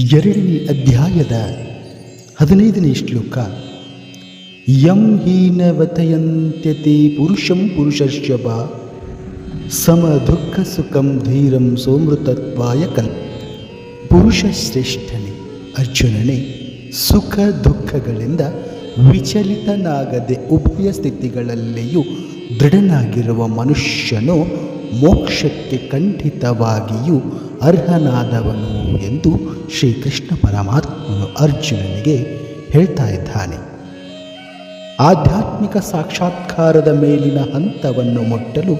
ಎರಡನೇ ಅಧ್ಯಾಯದ ಹದಿನೈದನೇ ಶ್ಲೋಕ. ಯಂ ಹೀನವತಯಂತ್ಯತೆ ಪುರುಷಂ ಪುರುಷಶ್ಯಪ ಸಮ ದುಃಖ ಸುಖಂ ಧೀರಂ ಸೋಮೃತತ್ವಾಯ ಕಲ್. ಪುರುಷ ಶ್ರೇಷ್ಠನೇ ಅರ್ಜುನನೇ, ಸುಖ ದುಃಖಗಳಿಂದ ವಿಚಲಿತನಾಗದೆ ಉಭಯ ಸ್ಥಿತಿಗಳಲ್ಲಿಯೂ ದೃಢನಾಗಿರುವ ಮನುಷ್ಯನು ಮೋಕ್ಷಕ್ಕೆ ಖಂಡಿತವಾಗಿಯೂ ಅರ್ಹನಾದವನು ಎಂದು ಶ್ರೀಕೃಷ್ಣ ಪರಮಾತ್ಮನು ಅರ್ಜುನನಿಗೆ ಹೇಳ್ತಾ ಇದ್ದಾನೆ. ಆಧ್ಯಾತ್ಮಿಕ ಸಾಕ್ಷಾತ್ಕಾರದ ಮೇಲಿನ ಹಂತವನ್ನು ಮುಟ್ಟಲು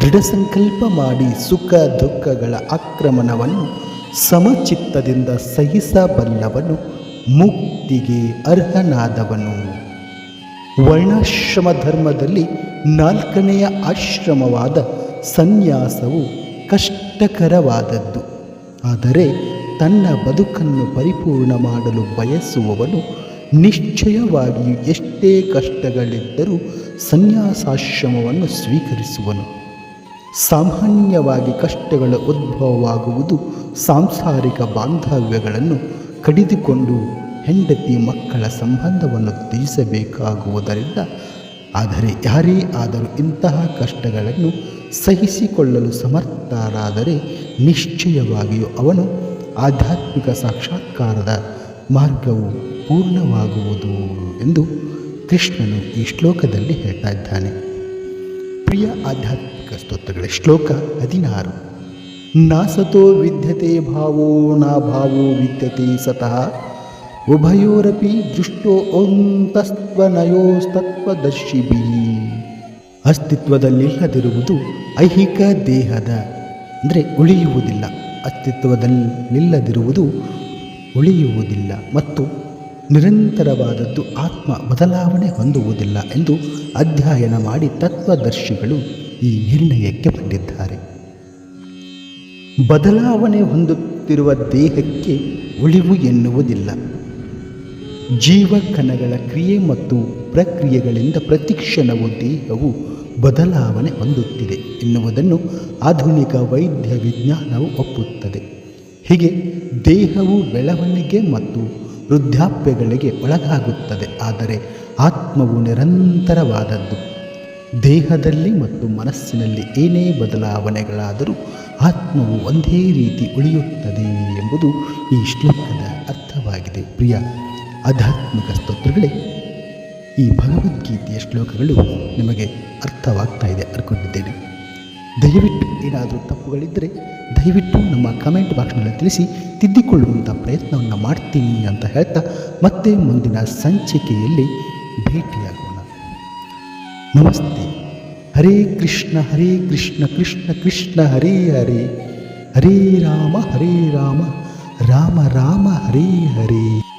ದೃಢ ಸಂಕಲ್ಪ ಮಾಡಿ ಸುಖ ದುಃಖಗಳ ಆಕ್ರಮಣವನ್ನು ಸಮಚಿತ್ತದಿಂದ ಸಹಿಸಬಲ್ಲವನು ಮುಕ್ತಿಗೆ ಅರ್ಹನಾದವನು. ವರ್ಣಾಶ್ರಮ ಧರ್ಮದಲ್ಲಿ ನಾಲ್ಕನೆಯ ಆಶ್ರಮವಾದ ಸನ್ಯಾಸವು ಕಷ್ಟಕರವಾದದ್ದು. ಆದರೆ ತನ್ನ ಬದುಕನ್ನು ಪರಿಪೂರ್ಣ ಮಾಡಲು ಬಯಸುವವನು ನಿಶ್ಚಯವಾಗಿಯೂ ಎಷ್ಟೇ ಕಷ್ಟಗಳಿದ್ದರೂ ಸನ್ಯಾಸಾಶ್ರಮವನ್ನು ಸ್ವೀಕರಿಸುವನು. ಸಾಮಾನ್ಯವಾಗಿ ಕಷ್ಟಗಳ ಉದ್ಭವವಾಗುವುದು ಸಾಂಸಾರಿಕ ಬಾಂಧವ್ಯಗಳನ್ನು ಕಡಿದುಕೊಂಡು ಹೆಂಡತಿ ಮಕ್ಕಳ ಸಂಬಂಧವನ್ನು ತ್ಯಜಿಸಬೇಕಾಗುವುದರಿಂದ ಆದರೆ ಯಾರೇ ಆದರೂ ಇಂತಹ ಕಷ್ಟಗಳನ್ನು ಸಹಿಸಿಕೊಳ್ಳಲು ಸಮರ್ಥರಾದರೆ ನಿಶ್ಚಯವಾಗಿಯೂ ಅವನು ಆಧ್ಯಾತ್ಮಿಕ ಸಾಕ್ಷಾತ್ಕಾರದ ಮಾರ್ಗವು ಪೂರ್ಣವಾಗುವುದು ಎಂದು ಕೃಷ್ಣನು ಈ ಶ್ಲೋಕದಲ್ಲಿ ಹೇಳ್ತಾ ಇದ್ದಾನೆ. ಪ್ರಿಯ ಆಧ್ಯಾತ್ಮಿಕ ಸ್ತೋತ್ರಗಳ, ಶ್ಲೋಕ ಹದಿನಾರು. ನಾಸತೋ ವಿದ್ಯತೆ ಭಾವೋ ನಾ ಭಾವೋ ವಿದ್ಯತೆ ಸತಃ. ಉಭಯೋರಪಿ ದೃಷ್ಟೋ ಓಂತಸ್ತ್ವನಯೋಸ್ತತ್ವದರ್ಶಿಭಿ ಅಸ್ತಿತ್ವದಲ್ಲಿಲ್ಲದಿರುವುದು ಐಹಿಕ ದೇಹದ, ಅಂದರೆ ಉಳಿಯುವುದಿಲ್ಲ. ಅಸ್ತಿತ್ವದಲ್ಲಿಲ್ಲದಿರುವುದು ಉಳಿಯುವುದಿಲ್ಲ ಮತ್ತು ನಿರಂತರವಾದದ್ದು ಆತ್ಮ ಬದಲಾವಣೆ ಹೊಂದುವುದಿಲ್ಲ ಎಂದು ಅಧ್ಯಯನ ಮಾಡಿ ತತ್ವದರ್ಶಿಗಳು ಈ ನಿರ್ಣಯಕ್ಕೆ ಬಂದಿದ್ದಾರೆ. ಬದಲಾವಣೆ ಹೊಂದುತ್ತಿರುವ ದೇಹಕ್ಕೆ ಉಳಿವು ಎನ್ನುವುದಿಲ್ಲ. ಜೀವಕಣಗಳ ಕ್ರಿಯೆ ಮತ್ತು ಪ್ರಕ್ರಿಯೆಗಳಿಂದ ಪ್ರತಿಕ್ಷಣವು ದೇಹವು ಬದಲಾವಣೆ ಹೊಂದುತ್ತಿದೆ ಎನ್ನುವುದನ್ನು ಆಧುನಿಕ ವೈದ್ಯ ವಿಜ್ಞಾನವು ಒಪ್ಪುತ್ತದೆ. ಹೀಗೆ ದೇಹವು ಬೆಳವಣಿಗೆ ಮತ್ತು ವೃದ್ಧಾಪ್ಯಗಳಿಗೆ ಒಳಗಾಗುತ್ತದೆ, ಆದರೆ ಆತ್ಮವು ನಿರಂತರವಾದದ್ದು. ದೇಹದಲ್ಲಿ ಮತ್ತು ಮನಸ್ಸಿನಲ್ಲಿ ಏನೇ ಬದಲಾವಣೆಗಳಾದರೂ ಆತ್ಮವು ಒಂದೇ ರೀತಿ ಉಳಿಯುತ್ತದೆ ಎಂಬುದು ಈ ಶ್ಲೋಕದ ಅರ್ಥವಾಗಿದೆ. ಪ್ರಿಯ ಆಧ್ಯಾತ್ಮಿಕ ಸ್ತೋತ್ರಗಳೇ. ಈ ಭಗವದ್ಗೀತೆಯ ಶ್ಲೋಕಗಳು ನಿಮಗೆ ಅರ್ಥವಾಗ್ತಾ ಇದೆ ಅನ್ಕೊಂಡಿದ್ದೇನೆ. ದಯವಿಟ್ಟು ಏನಾದರೂ ತಪ್ಪುಗಳಿದ್ದರೆ ದಯವಿಟ್ಟು ನಮ್ಮ ಕಮೆಂಟ್ ಬಾಕ್ಸ್ನಲ್ಲಿ ತಿಳಿಸಿ ತಿದ್ದಿಕೊಳ್ಳುವಂಥ ಪ್ರಯತ್ನವನ್ನು ಮಾಡ್ತೀನಿ ಅಂತ ಹೇಳ್ತಾ ಮತ್ತೆ ಮುಂದಿನ ಸಂಚಿಕೆಯಲ್ಲಿ ಭೇಟಿಯಾಗೋಣ. ನಮಸ್ತೆ. ಹರೇ ಕೃಷ್ಣ ಹರೇ ಕೃಷ್ಣ ಕೃಷ್ಣ ಕೃಷ್ಣ, ಹರೇ ಹರೇ. ಹರೇ ರಾಮ ಹರೇ ರಾಮ. ರಾಮ ರಾಮ, ಹರೇ ಹರೇ.